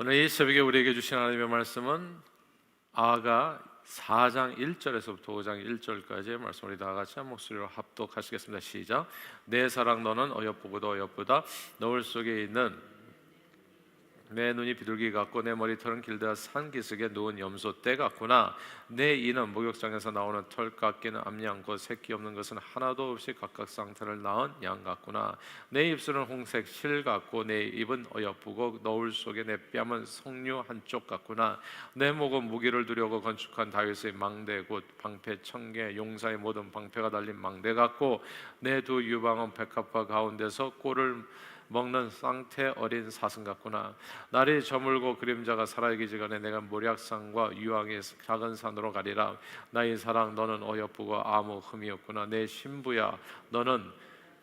오늘 이 새벽에 우리에게 주신 하나님의 말씀은 아가 4장 1절에서부터 5장 1절까지의 말씀 우리 다 같이 한 목소리로 합독하시겠습니다. 시작. 내 사랑 너는 어여쁘고도 어여쁘다. 너울 속에 있는 내 눈이 비둘기 같고 내 머리털은 길다. 산 기슭에 누운 염소 떼 같구나. 내 이는 목욕장에서 나오는 털 깎이는 암양 곧 새끼 없는 것은 하나도 없이 각각 상태를 낳은 양 같구나. 내 입술은 홍색 실 같고 내 입은 어여쁘고 너울 속에 내 뺨은 석류 한쪽 같구나. 내 목은 무기를 두려고 건축한 다윗의 망대 곧 방패 청개 용사의 모든 방패가 달린 망대 같고 내 두 유방은 백합화 가운데서 꼴을 먹는 쌍태 어린 사슴 같구나. 날이 저물고 그림자가 사라지기 전에 내가 모략산과 유황의 작은 산으로 가리라. 나의 사랑 너는 어여쁘고 아무 흠이 없구나. 내 신부야 너는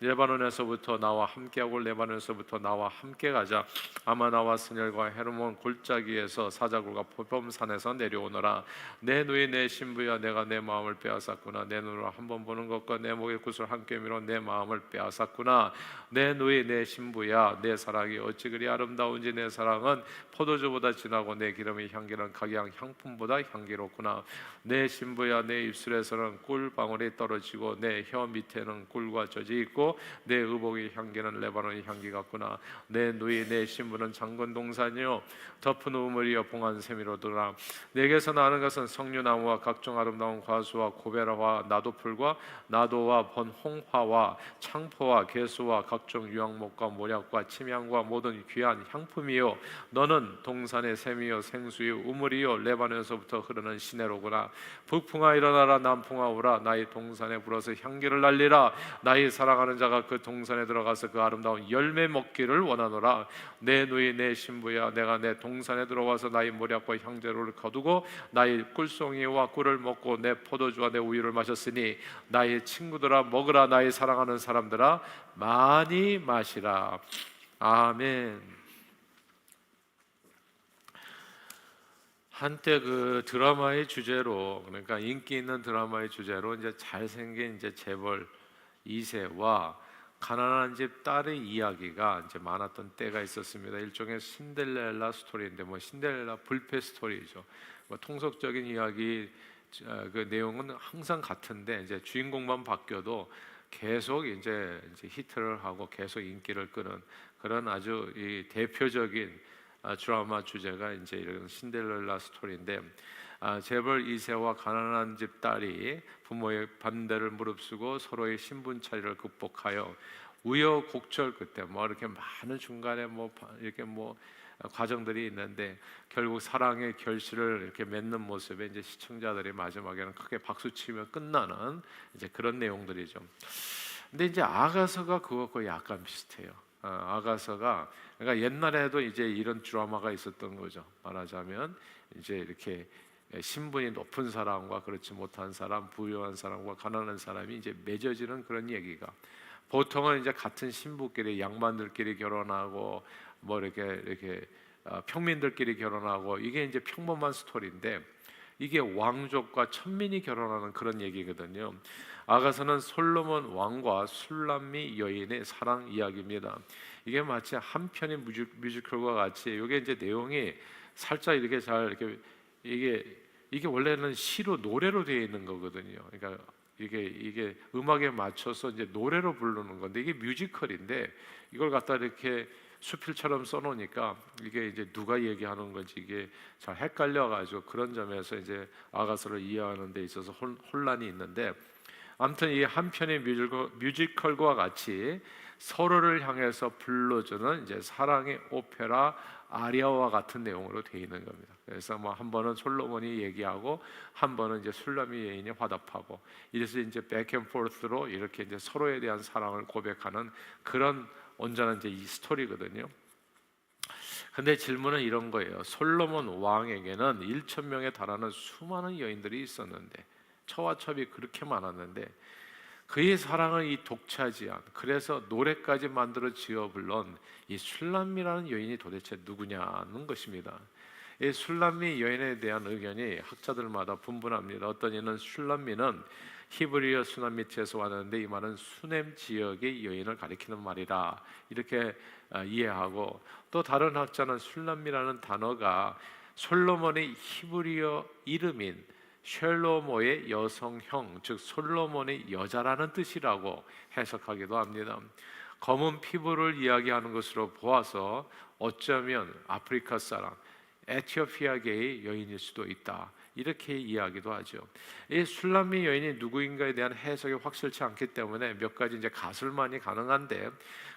레바논에서부터 나와 함께하고 레바논에서부터 나와 함께 가자. 아마나와 스넬과 헤르몬 골짜기에서 사자굴과 포범산에서 내려오너라. 내 누이 내 신부야 내가 내 마음을 빼앗았구나. 내 눈으로 한 번 보는 것과 내 목의 굿을 함께 밀어 내 마음을 빼앗았구나. 내 누이 내 신부야 내 사랑이 어찌 그리 아름다운지 내 사랑은 포도주보다 진하고 내 기름의 향기는 각양 향품보다 향기롭구나. 내 신부야 내 입술에서는 꿀 방울이 떨어지고 내 혀 밑에는 꿀과 젖이 있고 내 의복의 향기는 레바논의 향기 같구나. 내 누이 내 신부는 장건 동산이요. 덮은 우물이여 봉한 세미로더라. 내게서 나는 것은 석류나무와 각종 아름다운 과수와 고베라와 나도풀과 나도와 번홍화와 창포와 개수와 각종 유황목과 모략과 침향과 모든 귀한 향품이요. 너는 동산의 샘이요 생수요 우물이요. 레바논에서부터 흐르는 시내로구나. 북풍아 일어나라. 남풍아 오라. 나의 동산에 불어서 향기를 날리라. 나의 사랑하는 자가 그 동산에 들어가서 그 아름다운 열매 먹기를 원하노라. 내 누이 내 신부야 내가 내 동산에 들어와서 나의 모략과 향재로를 거두고 나의 꿀송이와 꿀을 먹고 내 포도주와 내 우유를 마셨으니 나의 친구들아 먹으라. 나의 사랑하는 사람들아 많이 마시라. 아멘. 한때 그 드라마의 주제로 그러니까 인기 있는 드라마의 주제로 이제 잘생긴 이제 재벌 2세와 가난한 집 딸의 이야기가 이제 많았던 때가 있었습니다. 일종의 신데렐라 스토리인데 뭐 신데렐라 불패 스토리죠. 뭐 통속적인 이야기 어, 그 내용은 항상 같은데 이제 주인공만 바뀌어도 계속 이제, 이제 히트를 하고 계속 인기를 끄는 그런 아주 이 대표적인 아, 드라마 주제가 이제 이런 신데렐라 스토리인데 아, 재벌 2세와 가난한 집 딸이 부모의 반대를 무릅쓰고 서로의 신분 차이를 극복하여 우여곡절 끝에 뭐 이렇게 많은 중간에 뭐 바- 이렇게 뭐 과정들이 있는데 결국 사랑의 결실을 이렇게 맺는 모습에 이제 시청자들이 마지막에는 크게 박수 치며 끝나는 이제 그런 내용들이죠. 근데 이제 아가서가 그것과 약간 비슷해요. 어, 아가서가 그러니까 옛날에도 이제 이런 드라마가 있었던 거죠. 말하자면 이제 이렇게 신분이 높은 사람과 그렇지 못한 사람, 부유한 사람과 가난한 사람이 이제 맺어지는 그런 얘기가 보통은 이제 같은 신부끼리 양반들끼리 결혼하고 뭐 이렇게 이렇게 어, 평민들끼리 결혼하고 이게 이제 평범한 스토리인데 이게 왕족과 천민이 결혼하는 그런 얘기거든요. 아가서는 솔로몬 왕과 술람미 여인의 사랑 이야기입니다. 이게 마치 한 편의 뮤지컬과 같이 이게 이제 내용이 살짝 이렇게 잘 이렇게 이게 이게 원래는 시로 노래로 되어 있는 거거든요. 그러니까 이게 이게 음악에 맞춰서 이제 노래로 부르는 건데 이게 뮤지컬인데 이걸 갖다 이렇게 수필처럼 써놓으니까 이게 이제 누가 얘기하는 건지 이게 잘 헷갈려가지고 그런 점에서 이제 아가서를 이해하는 데 있어서 혼, 혼란이 있는데 아무튼 이 한 편의 뮤지컬, 뮤지컬과 같이 서로를 향해서 불러주는 이제 사랑의 오페라 아리아와 같은 내용으로 되어 있는 겁니다. 그래서 뭐 한 번은 솔로몬이 얘기하고 한 번은 이제 술람이 여인이 화답하고 이래서 이제 백앤포스로 이렇게 이제 서로에 대한 사랑을 고백하는 그런 온전한 이제 이 스토리거든요. 근데 질문은 이런 거예요. 솔로몬 왕에게는 1천 명에 달하는 수많은 여인들이 있었는데 처와 첩이 그렇게 많았는데 그의 사랑을 이 독차지한 그래서 노래까지 만들어 지어 불런 이 술람미라는 여인이 도대체 누구냐는 것입니다. 이 술람미 여인에 대한 의견이 학자들마다 분분합니다. 어떤 이는 술람미는 히브리어 수남 밑에서 왔는데 이 말은 수냄 지역의 여인을 가리키는 말이라 이렇게 어, 이해하고 또 다른 학자는 술람이라는 단어가 솔로몬의 히브리어 이름인 쉘로모의 여성형 즉 솔로몬의 여자라는 뜻이라고 해석하기도 합니다. 검은 피부를 이야기하는 것으로 보아서 어쩌면 아프리카 사람 에티오피아계의 여인일 수도 있다. 이렇게 이야기도 하죠. 이 술람미 여인이 누구인가에 대한 해석이 확실치 않기 때문에 몇 가지 이제 가설만이 가능한데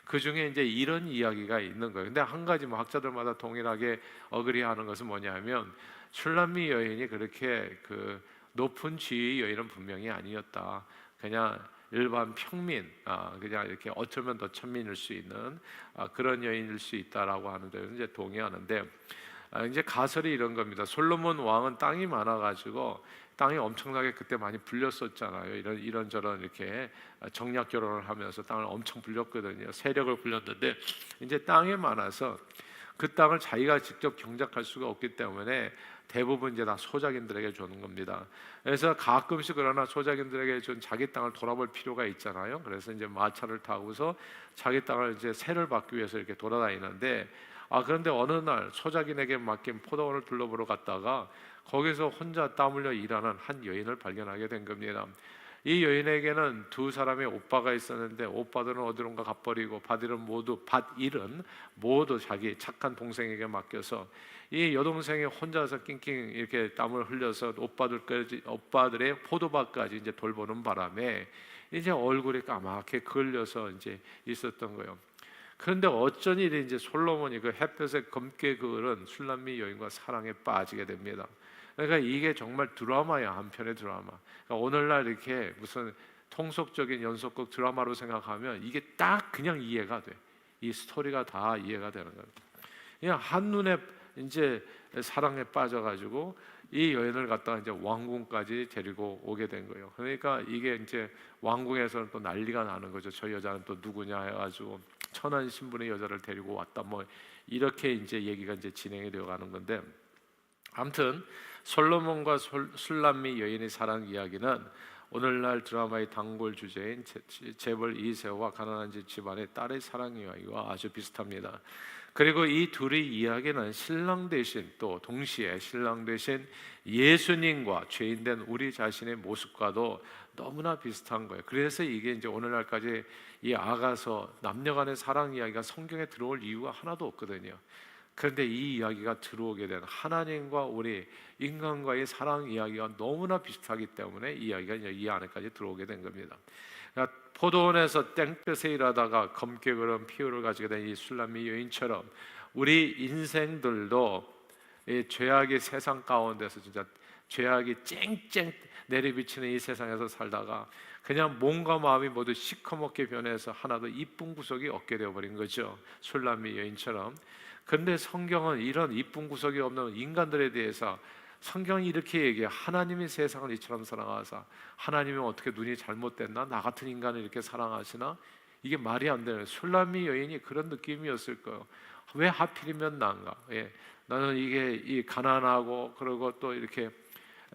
그 중에 이제 이런 이야기가 있는 거예요. 근데 한 가지 뭐 학자들마다 동일하게 어그리하는 것은 뭐냐면 술람미 여인이 그렇게 그 높은 지위 여인은 분명히 아니었다. 그냥 일반 평민, 아, 그냥 이렇게 어쩌면 더 천민일 수 있는 아, 그런 여인일 수 있다라고 하는데 이제 동의하는데 아, 이제 가설이 이런 겁니다. 솔로몬 왕은 땅이 많아가지고 땅이 엄청나게 그때 많이 불렸었잖아요. 이런 이런 저런 이렇게 정략 결혼을 하면서 땅을 엄청 불렸거든요. 세력을 불렸는데 이제 땅이 많아서 그 땅을 자기가 직접 경작할 수가 없기 때문에 대부분 이제 다 소작인들에게 주는 겁니다. 그래서 가끔씩 그러나 소작인들에게 준 자기 땅을 돌아볼 필요가 있잖아요. 그래서 이제 마차를 타고서 자기 땅을 이제 세를 받기 위해서 이렇게 돌아다니는데 아 그런데 어느 날 소작인에게 맡긴 포도원을 둘러보러 갔다가 거기서 혼자 땀 흘려 일하는 한 여인을 발견하게 된 겁니다. 이 여인에게는 두 사람의 오빠가 있었는데 오빠들은 어디론가 가버리고 밭일은 모두 밭일은 모두 자기 착한 동생에게 맡겨서 이 여동생이 혼자서 낑낑 이렇게 땀을 흘려서 오빠들까지 오빠들의 포도밭까지 이제 돌보는 바람에 이제 얼굴이 까맣게 걸려서 이제 있었던 거예요. 그런데 어쩐 일이 이제 솔로몬이 그 햇볕에 검게 그을은 술람미 여인과 사랑에 빠지게 됩니다. 그러니까 이게 정말 드라마야 한 편의 드라마. 그러니까 오늘날 이렇게 무슨 통속적인 연속극 드라마로 생각하면 이게 딱 그냥 이해가 돼. 이 스토리가 다 이해가 되는 거예요. 그냥 한 눈에 이제 사랑에 빠져가지고 이 여인을 갖다가 이제 왕궁까지 데리고 오게 된 거예요. 그러니까 이게 이제 왕궁에서는 또 난리가 나는 거죠. 저 여자는 또 누구냐 해가지고 천한 신분의 여자를 데리고 왔다 뭐 이렇게 이제 얘기가 이제 진행이 되어 가는 건데 아무튼 솔로몬과 솔- 술람미 여인의 사랑 이야기는 오늘날 드라마의 단골 주제인 재- 재벌 이세와 가난한 집 집안의 딸의 사랑 이야기와 아주 비슷합니다. 그리고 이 둘의 이야기는 신랑 대신 또 동시에 신랑 대신 예수님과 죄인된 우리 자신의 모습과도 너무나 비슷한 거예요. 그래서 이게 이제 오늘날까지 이 아가서 남녀 간의 사랑 이야기가 성경에 들어올 이유가 하나도 없거든요. 그런데 이 이야기가 들어오게 된 하나님과 우리 인간과의 사랑 이야기가 너무나 비슷하기 때문에 이 이야기가 이 안에까지 들어오게 된 겁니다. 그러니까 포도원에서 땡볕에 일하다가 검게 그런 피부를 가지게 된 이 술람미 여인처럼 우리 인생들도 이 죄악의 세상 가운데서 진짜 죄악이 쨍쨍 내리비치는 이 세상에서 살다가 그냥 몸과 마음이 모두 시커멓게 변해서 하나도 이쁜 구석이 없게 되어버린 거죠. 술람미 여인처럼. 근데 성경은 이런 이쁜 구석이 없는 인간들에 대해서 성경이 이렇게 얘기해 하나님이 세상을 이처럼 사랑하사 하나님이 어떻게 눈이 잘못됐나 나 같은 인간을 이렇게 사랑하시나 이게 말이 안 되는 술람미 여인이 그런 느낌이었을 거예요. 왜 하필이면 난가? 예, 나는 이게 이 가난하고 그리고 또 이렇게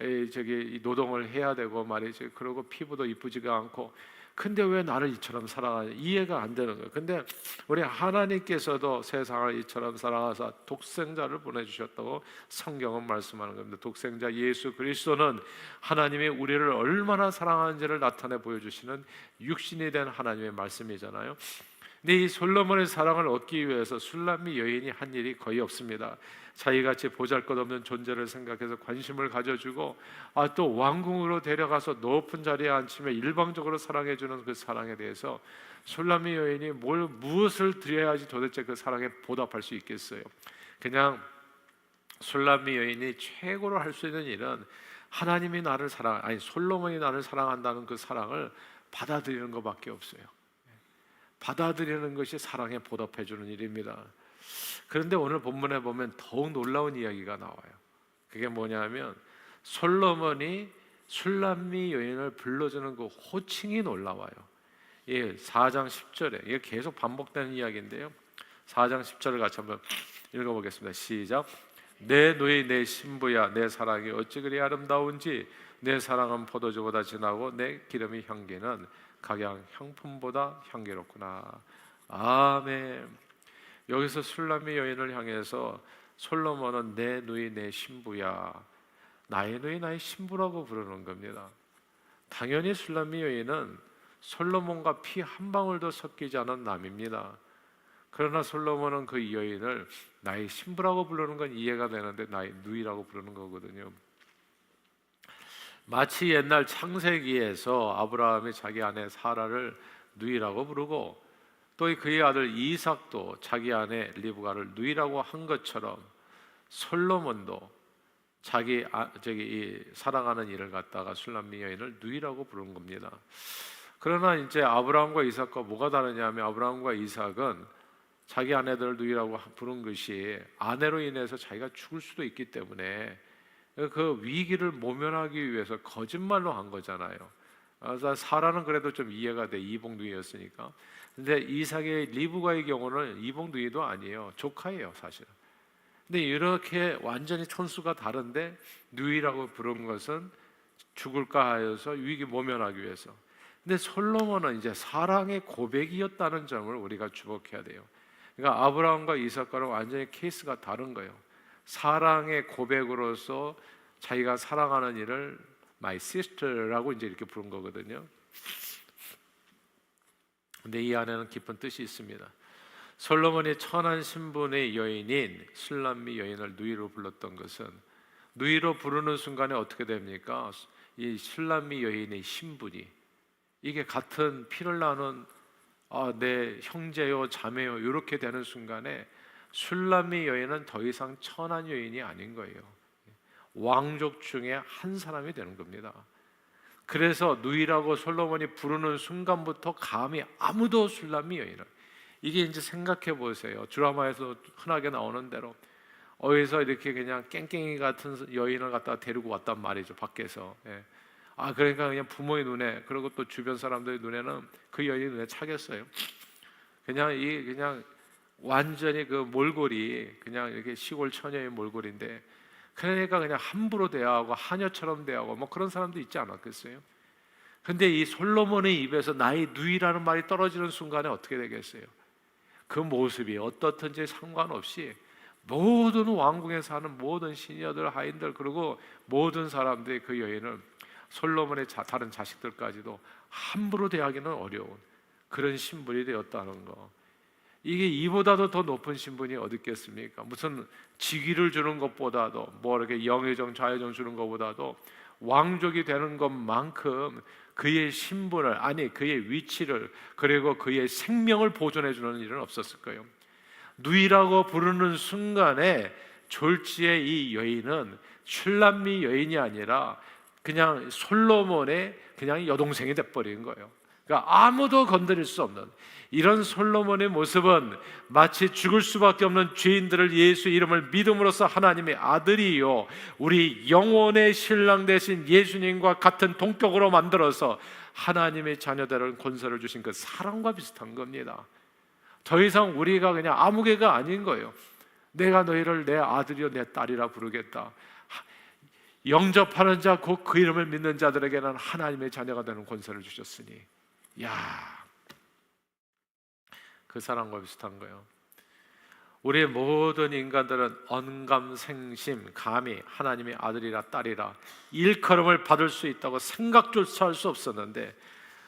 이 저기 이 노동을 해야 되고 말이지. 그리고 피부도 이쁘지가 않고. 근데 왜 나를 이처럼 사랑하냐? 이해가 안 되는 거예요. 근데 우리 하나님께서도 세상을 이처럼 사랑하사 독생자를 보내주셨다고 성경은 말씀하는 겁니다. 독생자 예수 그리스도는 하나님이 우리를 얼마나 사랑하는지를 나타내 보여주시는 육신이 된 하나님의 말씀이잖아요. 근데 이 솔로몬의 사랑을 얻기 위해서 술람미 여인이 한 일이 거의 없습니다. 자기같이 보잘것없는 존재를 생각해서 관심을 가져주고 아 또 왕궁으로 데려가서 높은 자리에 앉히며 일방적으로 사랑해주는 그 사랑에 대해서 술람미 여인이 뭘 무엇을 드려야지 도대체 그 사랑에 보답할 수 있겠어요? 그냥 술람미 여인이 최고로 할 수 있는 일은 하나님이 나를 사랑 아니 솔로몬이 나를 사랑한다는 그 사랑을 받아들이는 것밖에 없어요. 받아들이는 것이 사랑에 보답해 주는 일입니다. 그런데 오늘 본문에 보면 더욱 놀라운 이야기가 나와요. 그게 뭐냐면 솔로몬이 술람미 여인을 불러주는 그 호칭이 놀라워요. 예, 4장 10절에 이게 계속 반복되는 이야기인데요. 4장 10절을 같이 한번 읽어보겠습니다. 시작. 내 누이 내 신부야 내 사랑이 어찌 그리 아름다운지 내 사랑은 포도주보다 진하고 내 기름의 향기는 각양 향품보다 향기롭구나. 아멘. 여기서 술람미 여인을 향해서 솔로몬은 내 누이 내 신부야. 나의 누이 나의 신부라고 부르는 겁니다. 당연히 술람미 여인은 솔로몬과 피 한 방울도 섞이지 않은 남입니다. 그러나 솔로몬은 그 여인을 나의 신부라고 부르는 건 이해가 되는데 나의 누이라고 부르는 거거든요. 마치 옛날 창세기에서 아브라함이 자기 아내 사라를 누이라고 부르고 또 그의 아들 이삭도 자기 아내 리브가를 누이라고 한 것처럼 솔로몬도 자기 아, 저기 이 사랑하는 이를 갖다가 술람미 여인을 누이라고 부른 겁니다. 그러나 이제 아브라함과 이삭과 뭐가 다르냐면 아브라함과 이삭은 자기 아내들을 누이라고 부른 것이 아내로 인해서 자기가 죽을 수도 있기 때문에 그 위기를 모면하기 위해서 거짓말로 한 거잖아요. 사라는 그래도 좀 이해가 돼 이복 누이였으니까. 근데 이삭의 리브가의 경우는 이복 누이도 아니에요. 조카예요, 사실. 근데 이렇게 완전히 촌수가 다른데 누이라고 부른 것은 죽을까 하여서 위기 모면하기 위해서. 근데 솔로몬은 이제 사랑의 고백이었다는 점을 우리가 주목해야 돼요. 그러니까 아브라함과 이삭과는 완전히 케이스가 다른 거예요. 사랑의 고백으로서 자기가 사랑하는 이를 my sister라고 이제 이렇게 부른 거거든요. 근데 이 안에는 깊은 뜻이 있습니다. 솔로몬이 천한 신분의 여인인 술람미 여인을 누이로 불렀던 것은 누이로 부르는 순간에 어떻게 됩니까? 이 술람미 여인의 신분이 이게 같은 피를 나눈 아, 내 형제요 자매요 이렇게 되는 순간에 술람미 여인은 더 이상 천한 여인이 아닌 거예요. 왕족 중에 한 사람이 되는 겁니다. 그래서 누이라고 솔로몬이 부르는 순간부터 감히 아무도 술람미 여인을 이게 이제 생각해 보세요. 드라마에서 흔하게 나오는 대로 어디서 이렇게 그냥 깽깽이 같은 여인을 갖다 데리고 왔단 말이죠 밖에서. 예. 아 그러니까 그냥 부모의 눈에 그리고 또 주변 사람들의 눈에는 그 여인의 눈에 차겠어요. 그냥 이 그냥 완전히 그 몰골이 그냥 이렇게 시골 처녀의 몰골인데 그러니까 그냥 함부로 대하고 하녀처럼 대하고 뭐 그런 사람도 있지 않았겠어요? 근데 이 솔로몬의 입에서 나의 누이라는 말이 떨어지는 순간에 어떻게 되겠어요? 그 모습이 어떻든지 상관없이 모든 왕궁에 사는 모든 시녀들 하인들 그리고 모든 사람들이 그 여인을 솔로몬의 자, 다른 자식들까지도 함부로 대하기는 어려운 그런 신분이 되었다는 거. 이게 이보다도 더 높은 신분이 어디 있겠습니까? 무슨 직위를 주는 것보다도 뭐 이렇게 영의정 좌의정 주는 것보다도 왕족이 되는 것만큼 그의 신분을 아니 그의 위치를 그리고 그의 생명을 보존해 주는 일은 없었을 거예요. 누이라고 부르는 순간에 졸지의 이 여인은 슐람미 여인이 아니라 그냥 솔로몬의 그냥 여동생이 돼버린 거예요. 그러니까 아무도 건드릴 수 없는 이런 솔로몬의 모습은 마치 죽을 수밖에 없는 죄인들을 예수 이름을 믿음으로써 하나님의 아들이요 우리 영혼의 신랑 대신 예수님과 같은 동격으로 만들어서 하나님의 자녀들을 권세를 주신 그 사랑과 비슷한 겁니다. 더 이상 우리가 그냥 아무개가 아닌 거예요. 내가 너희를 내 아들이요 내 딸이라 부르겠다. 영접하는 자, 곧 그 이름을 믿는 자들에게는 하나님의 자녀가 되는 권세를 주셨으니, 야, 그 사랑과 비슷한 거예요. 우리 모든 인간들은 언감생심, 감히 하나님의 아들이라 딸이라 일컬음을 받을 수 있다고 생각조차 할 수 없었는데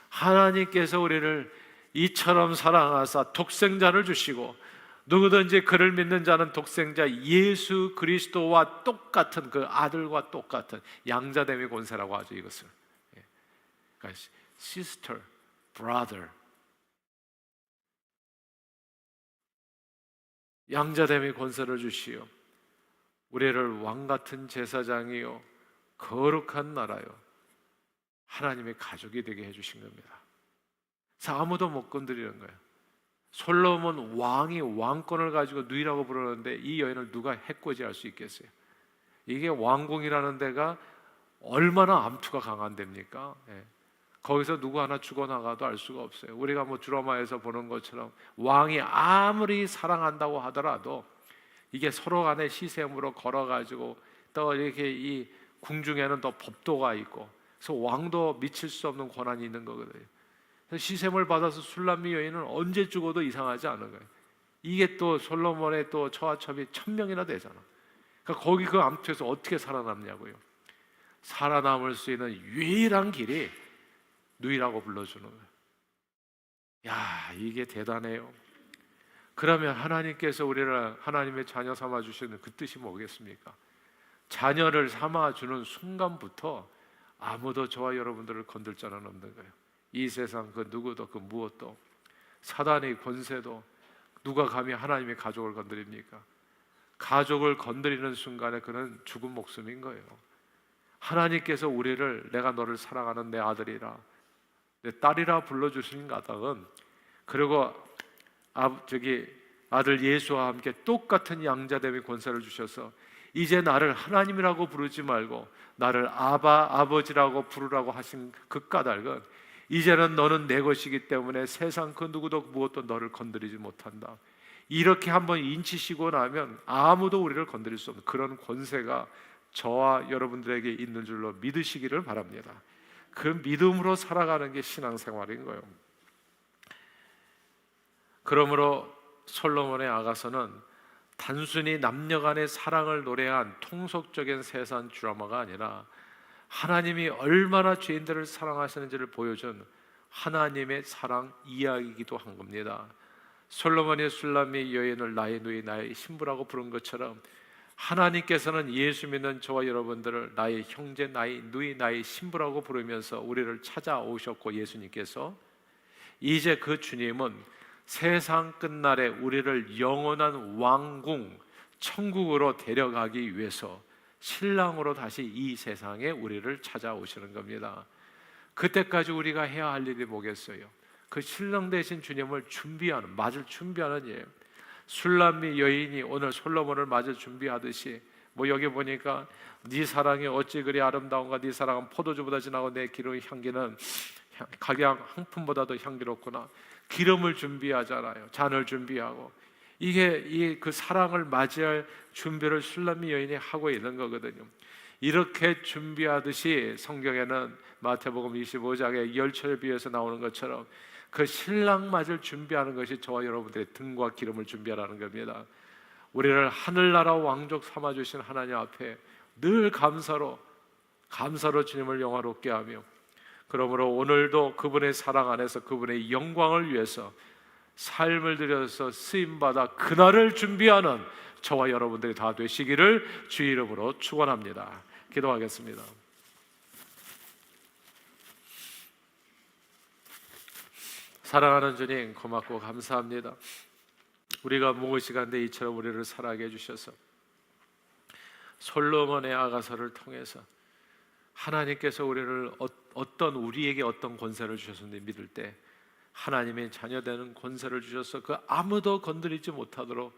하나님께서 우리를 이처럼 사랑하사 독생자를 주시고 누구든지 그를 믿는 자는 독생자 예수 그리스도와 똑같은 그 아들과 똑같은 양자됨의 권세라고 하죠 이것을. 예. 그러니까 sister, brother. 양자됨의 권세를 주시오. 우리를 왕 같은 제사장이요 거룩한 나라요 하나님의 가족이 되게 해 주신 겁니다. 아무도 못 건드리는 거예요. 솔로몬 왕이 왕권을 가지고 누이라고 부르는데 이 여인을 누가 해코지할 수 있겠어요? 이게 왕궁이라는 데가 얼마나 암투가 강한 데입니까? 예. 거기서 누구 하나 죽어나가도 알 수가 없어요. 우리가 뭐 드라마에서 보는 것처럼 왕이 아무리 사랑한다고 하더라도 이게 서로 간에 시샘으로 걸어가지고 또 이렇게 이 궁중에는 또 법도가 있고 그래서 왕도 미칠 수 없는 권한이 있는 거거든요. 그래서 시샘을 받아서 술람미 여인은 언제 죽어도 이상하지 않은 거예요. 이게 또 솔로몬의 또 처와첩이 천 명이나 되잖아. 그러니까 거기 그 암투에서 어떻게 살아남냐고요. 살아남을 수 있는 유일한 길이 누이라고 불러주는 거예요. 야, 이게 대단해요. 그러면 하나님께서 우리를 하나님의 자녀 삼아 주시는 그 뜻이 뭐겠습니까? 자녀를 삼아 주는 순간부터 아무도 저와 여러분들을 건들 자는 없는 거예요. 이 세상 그 누구도 그 무엇도 사단의 권세도 누가 감히 하나님의 가족을 건드립니까? 가족을 건드리는 순간에 그는 죽은 목숨인 거예요. 하나님께서 우리를 내가 너를 사랑하는 내 아들이라 내 딸이라 불러주신 가닥은 그리고 아, 저기 아들 예수와 함께 똑같은 양자됨의 권세를 주셔서 이제 나를 하나님이라고 부르지 말고 나를 아바 아버지라고 부르라고 하신 그 까닭은 이제는 너는 내 것이기 때문에 세상 그 누구도 무엇도 너를 건드리지 못한다. 이렇게 한번 인치시고 나면 아무도 우리를 건드릴 수 없는 그런 권세가 저와 여러분들에게 있는 줄로 믿으시기를 바랍니다. 그 믿음으로 살아가는 게 신앙생활인 거예요. 그러므로 솔로몬의 아가서는 단순히 남녀 간의 사랑을 노래한 통속적인 세상 드라마가 아니라 하나님이 얼마나 죄인들을 사랑하시는지를 보여준 하나님의 사랑 이야기이기도 한 겁니다. 솔로몬의 술람미 여인을 나의 누이 나의 신부라고 부른 것처럼 하나님께서는 예수 믿는 저와 여러분들을 나의 형제 나의 누이 나의 신부라고 부르면서 우리를 찾아오셨고 예수님께서 이제 그 주님은 세상 끝날에 우리를 영원한 왕궁 천국으로 데려가기 위해서 신랑으로 다시 이 세상에 우리를 찾아오시는 겁니다. 그때까지 우리가 해야 할 일이 뭐겠어요? 그 신랑 대신 주님을 준비하는 맞을 준비하는 일. 술람미 여인이 오늘 솔로몬을 맞을 준비하듯이 뭐 여기 보니까 네 사랑이 어찌 그리 아름다운가 네 사랑은 포도주보다 진하고 내 기름 향기는 각양 향품보다도 향기롭구나. 기름을 준비하잖아요. 잔을 준비하고 이게 이 그 사랑을 맞이할 준비를 술람미 여인이 하고 있는 거거든요. 이렇게 준비하듯이 성경에는 마태복음 25장에 열철 비에서 나오는 것처럼 그 신랑 맞을 준비하는 것이 저와 여러분들의 등과 기름을 준비하라는 겁니다. 우리를 하늘나라 왕족 삼아 주신 하나님 앞에 늘 감사로 감사로 주님을 영화롭게 하며 그러므로 오늘도 그분의 사랑 안에서 그분의 영광을 위해서 삶을 들여서 쓰임 받아 그날을 준비하는 저와 여러분들이 다 되시기를 주 이름으로 축원합니다. 기도하겠습니다. 사랑하는 주님 고맙고 감사합니다. 우리가 무엇이간데 이처럼 우리를 살아게 해주셔서 솔로몬의 아가서를 통해서 하나님께서 우리를 어, 어떤 우리에게 어떤 권세를 주셨는지 믿을 때 하나님의 자녀 되는 권세를 주셔서 그 아무도 건드리지 못하도록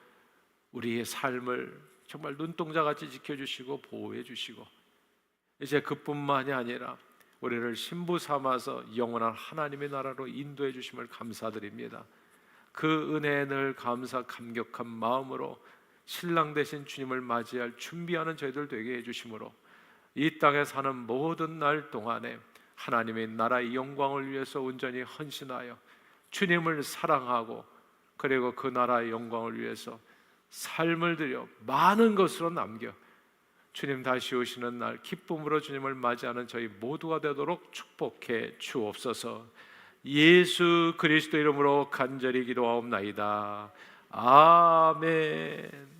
우리의 삶을 정말 눈동자 같이 지켜 주시고 보호해 주시고 이제 그뿐만이 아니라 우리를 신부 삼아서 영원한 하나님의 나라로 인도해 주심을 감사드립니다. 그 은혜에 늘 감사 감격한 마음으로 신랑 되신 주님을 맞이할 준비하는 저희들 되게 해 주심으로 이 땅에 사는 모든 날 동안에 하나님의 나라의 영광을 위해서 온전히 헌신하여 주님을 사랑하고 그리고 그 나라의 영광을 위해서 삶을 들여 많은 것으로 남겨 주님 다시 오시는 날 기쁨으로 주님을 맞이하는 저희 모두가 되도록 축복해 주옵소서. 예수 그리스도 이름으로 간절히 기도하옵나이다. 아멘.